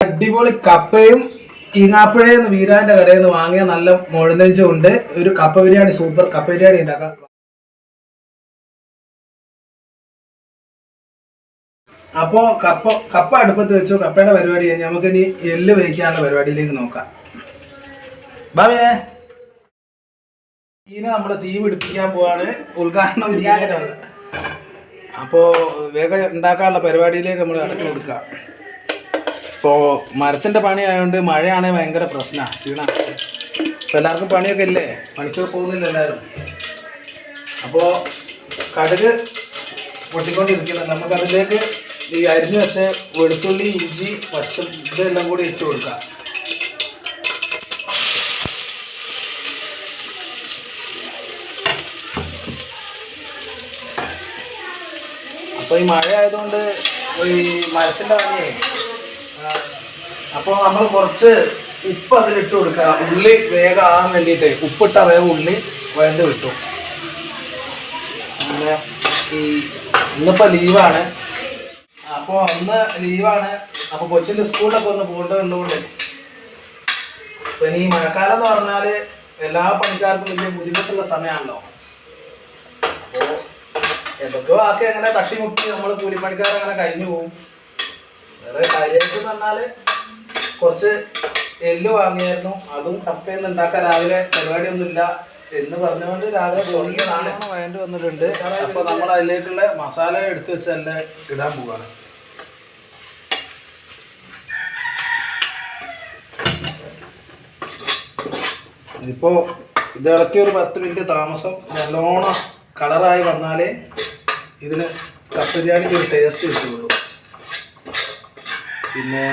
അടിപൊളി കപ്പയും ഈങ്ങാപ്പുഴയെന്ന് വീരാന്റെ കടയിൽ നിന്ന് വാങ്ങിയ നല്ല മുഴുനെഞ്ചും ഉണ്ട്. ഒരു കപ്പ ബിരിയാണി സൂപ്പർ കപ്പ ബിരിയാണി ഉണ്ടാക്കാം. അപ്പോ കപ്പ കപ്പ അടുപ്പത്ത് വെച്ചു. കപ്പയുടെ പരിപാടി കഴിഞ്ഞ് നമുക്ക് ഇനി എല്ല് വേവിക്കാനുള്ള പരിപാടിയിലേക്ക് നോക്കാം. ബാബേ. ഇനി നമ്മൾ തീ പിടിപ്പിക്കാൻ പോവാണ്. ഉദ്ഘാടനം. അപ്പോ വേഗം ഉണ്ടാക്കാനുള്ള പരിപാടിയിലേക്ക് നമ്മൾ കടക്കി കൊടുക്കാം. ഇപ്പോ മരത്തിന്റെ പണി ആയതുകൊണ്ട് മഴയാണെങ്കിൽ ഭയങ്കര പ്രശ്നമാണ് ക്ഷീണ. ഇപ്പോൾ എല്ലാവർക്കും പണിയൊക്കെ ഇല്ലേ? പണിക്ക് പോകുന്നില്ല എല്ലാവരും? അപ്പോൾ കടുക് പൊട്ടിക്കൊണ്ടിരിക്കുന്നത് നമുക്കതിലേക്ക് ഈ അരിഞ്ഞ് വെച്ച വെളുത്തുള്ളി ഇഞ്ചി പച്ച ഇതെല്ലാം കൂടി ഇട്ട് കൊടുക്കാം. അപ്പോൾ ഈ മഴ ആയതുകൊണ്ട് ഈ മരത്തിന്റെ പണിയേ അപ്പോൾ നമ്മൾ കുറച്ച് ഉപ്പ് അതിലിട്ട് കൊടുക്കുക. ഉള്ളി വേഗം ആകാൻ വേണ്ടിയിട്ട് ഉപ്പിട്ട വേഗം ഉള്ളി വേണ്ട കിട്ടും പിന്നെ ഈ ഇന്നിപ്പോൾ ലീവാണ്. അപ്പോൾ ഇന്ന് ലീവാണ്. അപ്പോൾ കൊച്ചിന്റെ സ്കൂളിലൊക്കെ ഒന്ന് പോകേണ്ടതുള്ളതുകൊണ്ട് പിന്നെ ഈ മഴക്കാലം എന്ന് പറഞ്ഞാൽ എല്ലാ പണിക്കാർക്കും വലിയ ബുദ്ധിമുട്ടുള്ള സമയമാണല്ലോ അപ്പോൾ എന്തൊക്കെയോ ആക്കി അങ്ങനെ തട്ടിമുട്ടി നമ്മൾ കൂലിപ്പണിക്കാർ അങ്ങനെ കഴിഞ്ഞു പോകും വേറെ കാര്യമായിട്ട് എന്ന് പറഞ്ഞാൽ കുറച്ച് എല്ല് വാങ്ങിയായിരുന്നു. അതും കപ്പയൊന്നും ഉണ്ടാക്കാൻ രാവിലെ പരിപാടിയൊന്നുമില്ല എന്ന് പറഞ്ഞുകൊണ്ട് രാവിലെ തുടങ്ങിയതാണ്. വേണ്ടി വന്നിട്ടുണ്ട്. അപ്പൊ നമ്മൾ അതിലേക്കുള്ള മസാല എടുത്തു വെച്ചല്ല ഇടാൻ പോവാണ്. ഇതിപ്പോ ഇത് ഇളക്കി ഒരു പത്ത് മിനിറ്റ് താമസം നല്ലോണം കളറായി വന്നാലേ ഇതിന് കപ്പ ബിരിയാണിക്ക് ഒരു ടേസ്റ്റ് കിട്ടുള്ളൂ. പിന്നെ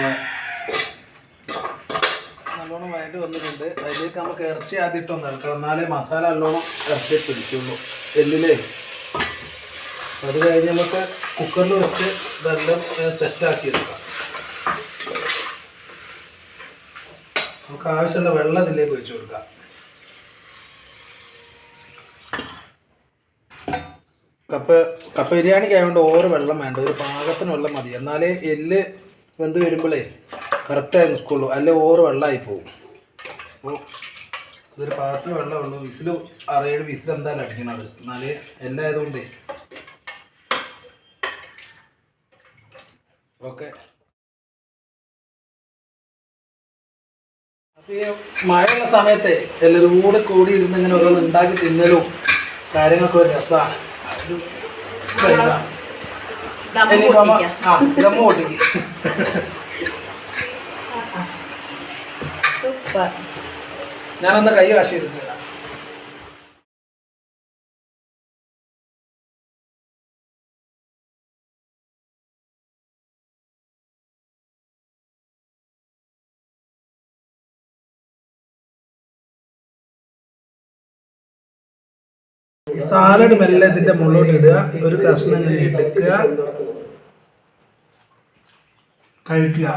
നല്ലോണം വയറ്റ് വന്നിട്ടുണ്ട്. അതിലേക്ക് നമുക്ക് ഇറച്ചി ആദ്യം ഇട്ടൊന്ന് ഇറക്കണം എന്നാലേ മസാല നല്ലോണം ഇറച്ചി പിടിക്കുള്ളൂ. എല്ലിലേ. അത് കഴിഞ്ഞ് നമുക്ക് കുക്കറിൽ വെച്ച് ഇതെല്ലാം സെറ്റാക്കി എടുക്കാം. നമുക്ക് ആവശ്യമുള്ള വെള്ളം ഇതിലേക്ക് ഒഴിച്ചു കൊടുക്കാം. കപ്പ കപ്പ ബിരിയാണിക്ക് ആയതുകൊണ്ട് ഓരോ വെള്ളം വേണ്ട. ഒരു പാകത്തിന് വെള്ളം മതി. എന്നാലേ എല്ല് വെന്ത് വരുമ്പോഴേ കറക്റ്റായി നിൽക്കുള്ളൂ അല്ലെ ഓറ് വെള്ളമായി പോകും അപ്പോൾ ഇതൊരു വെള്ളം വെള്ളമുള്ളൂ വിസിൽ അറിയേഴ് വിസിൽ എന്തായാലും അടിക്കണം അത്. എന്നാലേ എല്ലാം ആയതുകൊണ്ടേ ഓക്കെ. അപ്പോൾ ഈ മഴയുള്ള സമയത്തെ എല്ലാവരും കൂടെ കൂടി ഇരുന്ന് ഇങ്ങനെ ഓരോന്ന് ഉണ്ടാക്കി തിന്നലും കാര്യങ്ങളൊക്കെ ഒരു രസമാണ് ഒരു. ഇനി മാമ ആ ദമ്മ് പൊട്ടിക്ക് ഞാനൊന്ന് കൈ വാശി ചെയ്തിട്ടില്ല ഈ സാലഡ് മെല്ലെ ഇതിന്റെ മുകളിലോട്ട് ഇടുക. ഒരു കഷ്ണം ഇങ്ങനെ എടുക്കുക. കഴിക്കുക.